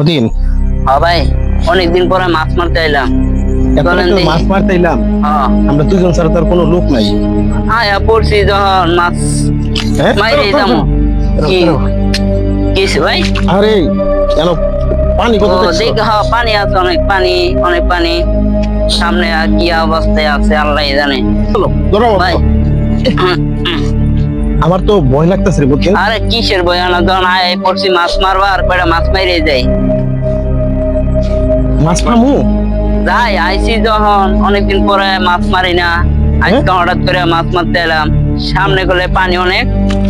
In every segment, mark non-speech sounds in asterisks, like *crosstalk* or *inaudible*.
মতিন? হ্যাঁ ভাই অনেকদিন পরে মাছ মারতে এলাম। মাছ মারতে এলাম হ্যাঁ। আমরা দুজন ছাড়া তার কোনো লোক নাই। আয়া পড়ছি যখন মাছ হ্যাঁ? মাইরে যাব। কি? কিস ভাই? আরে কেন পানি কত দেখ হ্যাঁ পানি আছে অনেক পানি অনেক পানি। সামনে আর কি অবস্থায় আছে আল্লাহ জানে। চলো, ভাই। তো। আমার তো ভয় লাগতেছে বুঝছেন আরে কিসের বয়ানা যখন আয় পড়ছি মাছ মারবা আর কয়টা মাছ মাইরে যাই। মাছ পামু যাই আইসি যখন অনেকদিন পরে মাছ মারি না। আজকে হঠাৎ করে মাছ মারতে এলাম। সামনে গেলে পানি অনেক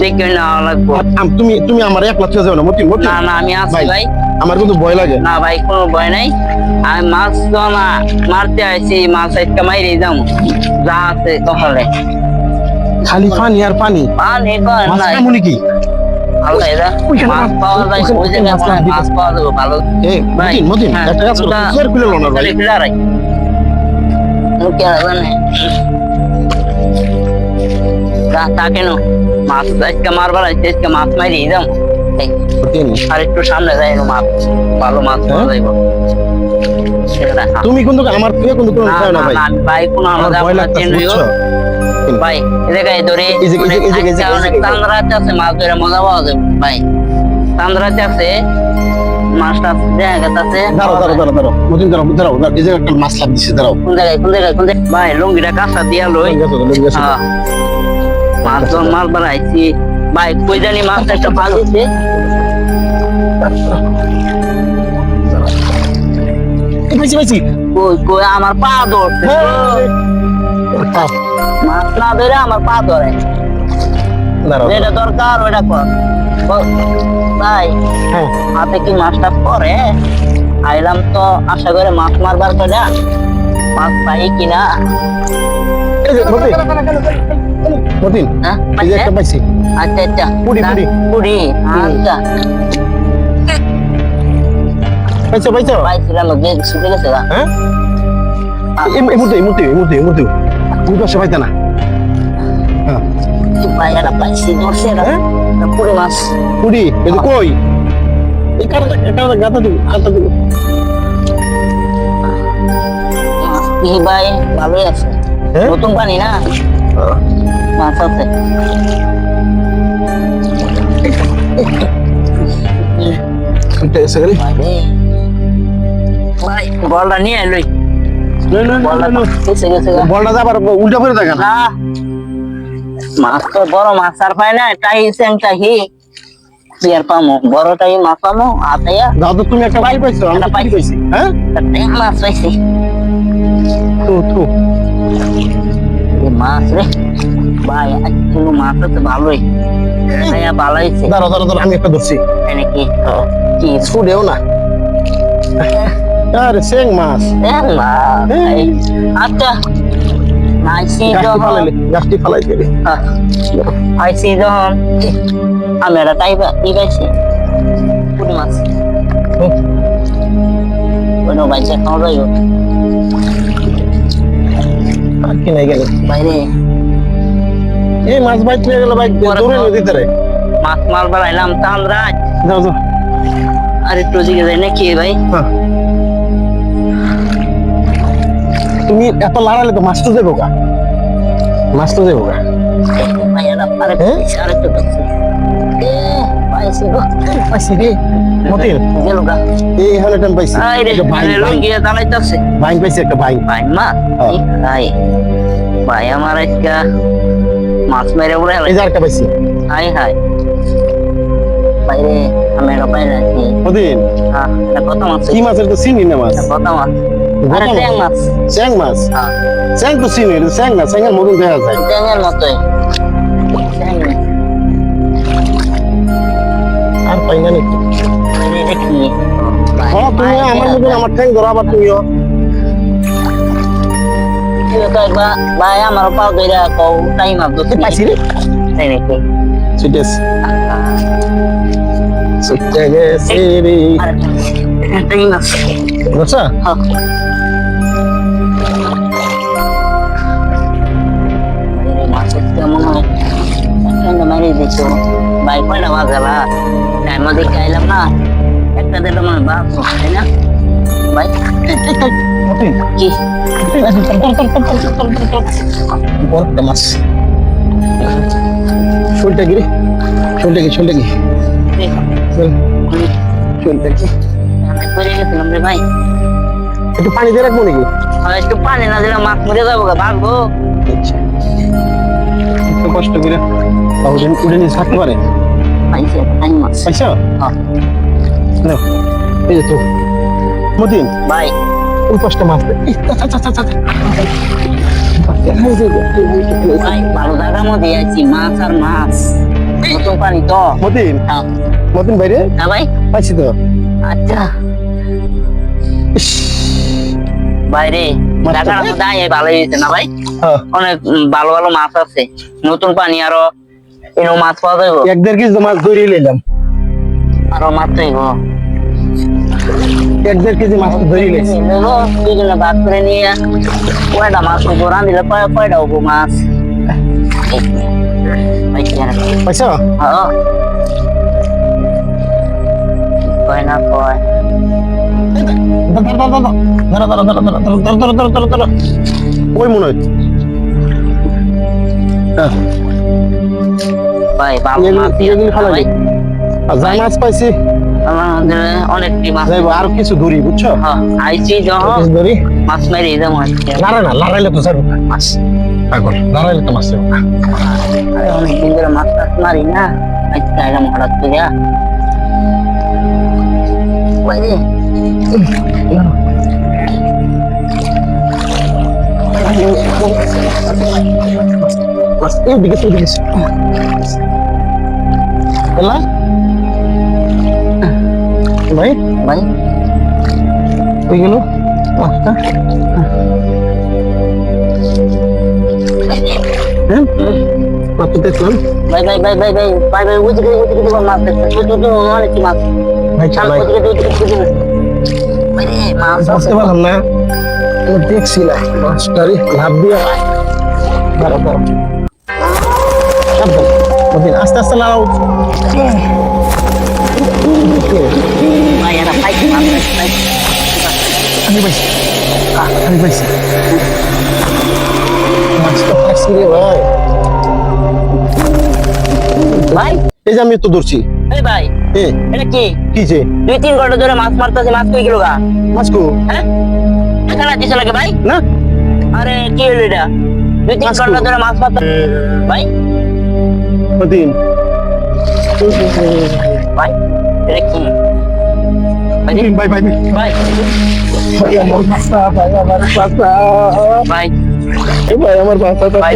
দেখে নেওয়া লাগবো। তুমি তুমি আমার একলা ছেড়ে যাও না মতিন মতিন? না না আমি আছি ভাই। আমার কিন্তু ভয় লাগে। না ভাই কোনো ভয় নাই। আমি মাছ যখন আ- মারতে আইছি মাছ একটা মাইরে যাব যা আছে কপালে খালি পানি আর পানি। পানি তো হ্যাঁ, করো না কেন মাছ আজকে মারবার আছে আজকে মাছ মারি যাও আর একটু সামনে যাই মাছ ভালো মাছ পাওয়া হ্যাঁ? যাইব তুমি কিন্তু আমার থেকে কিন্তু কোনো না, ভাই। ভাই কোনো আমার আলাদা ভয় আপনার ভাই জায়গায় ধরে এই এই যে- তান্দ্রাতে আছে মাছ ধরে মজা পাওয়া যাবে ভাই। তান্দ্রাতে আছে মাছটা দেখা গেছে দাঁড়াও দাঁড়াও দাঁড়াও দাঁড়াও মতিন দাঁড়াও দাঁড়াও দাঁড়াও, এই জায়গায় একটা মাছ লাভ দিচ্ছে দাঁড়াও। কোন জায়গায় কোন জায়গায় কোন জায়গায়? ভাই লুঙ্গিটা কাঁচা দিয়া লই। গেছো তো, গেছো তো। হ্যাঁ। মাছ বানাইছি। ভাই কই জানি মাছ একটা ভালো কই আমার পা ধরছে। হ্যাঁ। মাছ না ধরে আমার পা ধরে। যেটা দরকার ওটা কর। ভাই হ্যাঁ। হাতে কি মাছটা পরে আইলাম তো আশা করে মাছ মারবার করে মাছ পাই কিনা। মতিন। হ্যাঁ একটা পাইছি। আচ্ছা আচ্ছা। পুরি, পুরি। পুরি আচ্ছা। পাইছো পাইছো? পাইছিলাম গেছে গা। হ্যাঁ? এই এই মুহূর্তে এই মুহূর্তে এই মুহূর্তে এই মুহূর্তে। তুমি পাশে পাইতে না। হ্যাঁ। এটা এটা হ্যাঁ? পুরি এই কই? এই কারণে গাতা দিবি গাতা দিবি। কি ভাই ভালোই আছে। হ্যাঁ? নতুন পানি না? মাছ আছে। এটা এসে গেলি। ভাই বলটা নিয়ে লই। বলটা যাবার উল্টা করে দেখা না। মাছ তো বড় মাছ আর পাই না টাই সেংটা হি। বিয়ার পামো বড়টাই মাছ পামো আতাইয়া। দাও তুমি একটা পাই পাইছো আমরা পাই পাইছি। পাইছি হ্যাঁ? মাছ পাইছি। তো তো। মাছ রে ভাই আজকে মাছ তো ভালোই। ভাইয়া ভালো হয়েছে দাঁড়াও দাঁড়াও আমি একটা ধরছি। নাকি কি? ছুড়েও না। আরে সেং মাছ। না, এই, আচ্ছা আইসি যখন গাছটি ফালাই দিলে আইসি যখন আমি একটা টাই ই পাইছি। পুরি মাছ। ওটা বাইচে খাওয়া যাইব। আর কি নাই গেলে? বাইরে। এই মাছ বাইক নিয়ে গেল বাইক দৌড়ে নদীতে রে। মাছ মার বাড়াইলাম তাহলে রাত যাও যাও। আর একটু দিকে যাই নাকি ভাই? হ্যাঁ। তুমি এত লাড়ালে তো মাছ তো দেবো গা। মাছ তো দেবো গা। ভাই একটা মাছ মেরে উড়ে এই যে আরেকটা পাইছি। হাই হাই বাইরে আমি একটা বাইরে আছি মতিন? হ্যাঁ কত মাছ? কি মাছের তো চিনি না মাছ। কত মাছ? আরে মাছ? চ্যাং মাছ? হ্যাঁ। চ্যাং তো চিনি চ্যাং না চ্যাংয়ের মতন দেখা যায়। ট্যাংয়ের মতোই। আর পাই না নাকি হ্যাঁ তুমি আমার মতন আমার ঠ্যাং ধরো আবার তুমিও। ভাই আমার পাও ধরে কও টাইম আপ এই পাইছি রে। তাই নাকি? সুইটেস সুইটে গেছে রে টাইম আছে বুঝছা হ্যাঁ। মাছের কেমন হয় একটা মারি দিছো ভাই কয়টা বাজালা টাইম দেখে আইলাম না? একটা তাই না? ভাই কি? বড় মাছ শোলটা কি রে? কি কি? পড়ে গেছিলাম রে ভাই। একটু পানি দিয়ে রাখব নাকি? একটু পানি না দিলে মাছ মরে যাব ভাগবো আচ্ছা। কষ্ট করে উঠে উঠে নিয়ে থাকতে পারে? মতিন ভাই। রে ভাই পাইছি তো। আচ্ছা। বাইরে মাছটা- জায়গার মধ্যে আয় হয়েছে না ভাই? হ্যাঁ, অনেক ভালো ভালো মাছ আছে। নতুন পানি আরও এনো মাছ পাওয়া যাবে এক দেড় কেজি মাছ ধরিয়ে নিলাম আরও মাছ চাইব এক দেড় কেজি মাছ ধরিয়ে নিয়েছি দুজনে ভাগ করে নিয়ে কয়টা মাছ হব রাঁধিলে কয়টা হব মাছ? পাইছো? হ্যাঁ। কয় না কয়? ওই মনে হয় ভাই। মাছ পাইছি। অনেকটি মাছ। আর কিছু ধরি বুঝছ? হ্যাঁ, আইছি যখন ধরি? মাছ মেরে যাব আজকে। না লড়াইলে তো মাছ। পাগল লড়াইলে তো মাছ ছাড়বো আরে অনেকদিন ধরে মাছ টাছ মারি না। আজকে আইলাম হঠাৎ করে ওই এদিকে এদিকে এলা ভাই ভাই হয়ে গেল পাঁচটা হ্যাঁ কত দেখলাম ভাই ভাই ভাই ভাই ভাই ভাই ভাই ওইদিকে ওইদিকে মাছ দেখতে মাছ ভাই ওইদিকে ওইদিকে বুঝতে পারলাম না। আমি দেখছি না। মাছটারে লাভ দিয়ে আস্তে আস্তে লাগাও ভাই এই যে আমি তো ধরছি। এই ভাই এ এটা কি? কি যে? দুই তিন ঘণ্টা ধরে মাছ মারতেছে মাছ কই গেল গা? মাছ কো হ্যাঁ? এখানে দিছে লাগে ভাই? না। আরে কি হলো এটা? দুই তিন ঘণ্টা ধরে মাছ মারতে ভাই? মতিন ভাই এটা কি? ভাই ভাই ভাই ভাই। ভাই। ভাই আমার বাচ্চা ভাই আমার বাচ্চা। ভাই। ভাই আমার বাচ্চা ভাই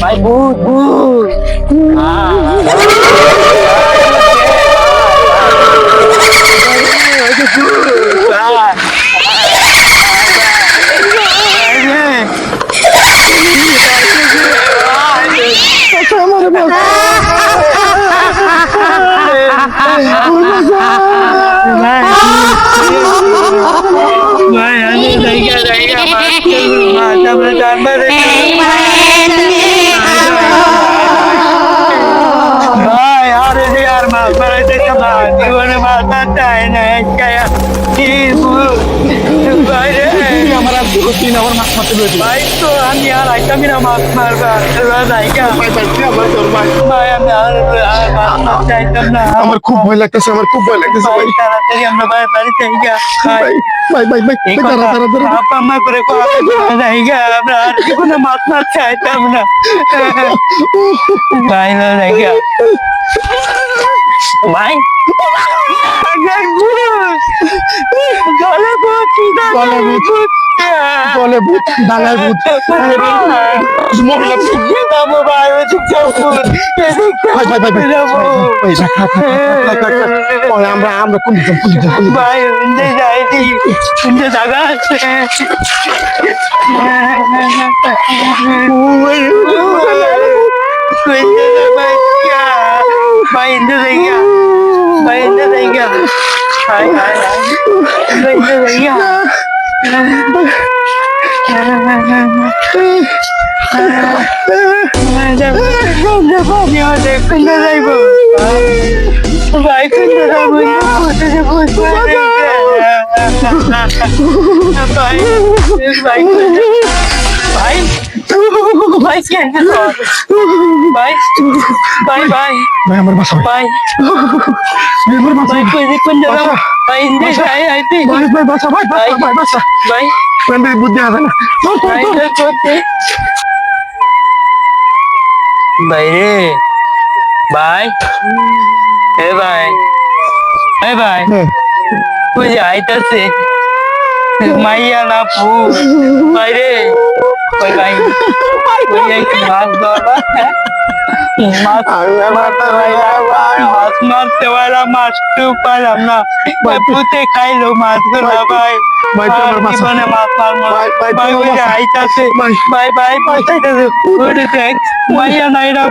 Bye, boo, boo. Ah. *laughs* तीन ओवर मत बैठ भाई तो हम यार आइटम ही ना मार मार भाई क्या ভাই ভাই কি আমার তোর ভাই ভাই আমি আর আর মার মারতে আইতাম না আমার খুব ভয় লাগতেছে আমার খুব ভয় লাগতেছে ভাই তাড়াতাড়ি আমরা ভাই বাড়িতে গিয়া ভাই ভাই ভাই ভাই তারা তারা তারা আপা আম্মা করে কো আপা যাই গিয়া আমরা আর কি কোনো মার মারতে আইতাম না ভাই না যাই গিয়া ভাই গলা গলা কি দাদা বলে ভূত বাংলার ভূত মহিলা আমরা আমরা কোন ভাই যাইছি শুনতে জায়গা আছে ভাই ইন্দু দেখা ভাই ইন্দু দেখা ভাই ইন্দু দেখা ভাই ভাই ভাই ভাই কেন ভাই ভাই ভাই ভাই আমার বাসা ভাই ভাই ভাই আমার বাসা ভাই কই যে কোন যাব বাসা। ভাই ইন্দে বাসা। যাই আইতে ভাই ভাই বাসা ভাই বাসা ভাই। ভাই বাসা ভাই ভাই বুদ্ধি হবে না চল, চল, ভাই চল। করতে ভাই রে ভাই এ ভাই এ ভাই হ্যাঁ। তুই যে আইতাছে মাইয়া না পু ভাই রে ওই নাই ওই একটু মাছ ধরা মাছ আমি মারতে পারলাম না, ভাই। মাছ মারতে পারলাম মাছ তো পারলাম না ভাই পুঁতে খাইলো মাছগুলো ভাই ভাই, আমার বাঁচা। জীবনে মাছ মারবো না। ভাই, ভাই। আইতাছে ভাই। ভাই ভাই বাঁচাইতেছে ওরে দেখ ভাই নাইরা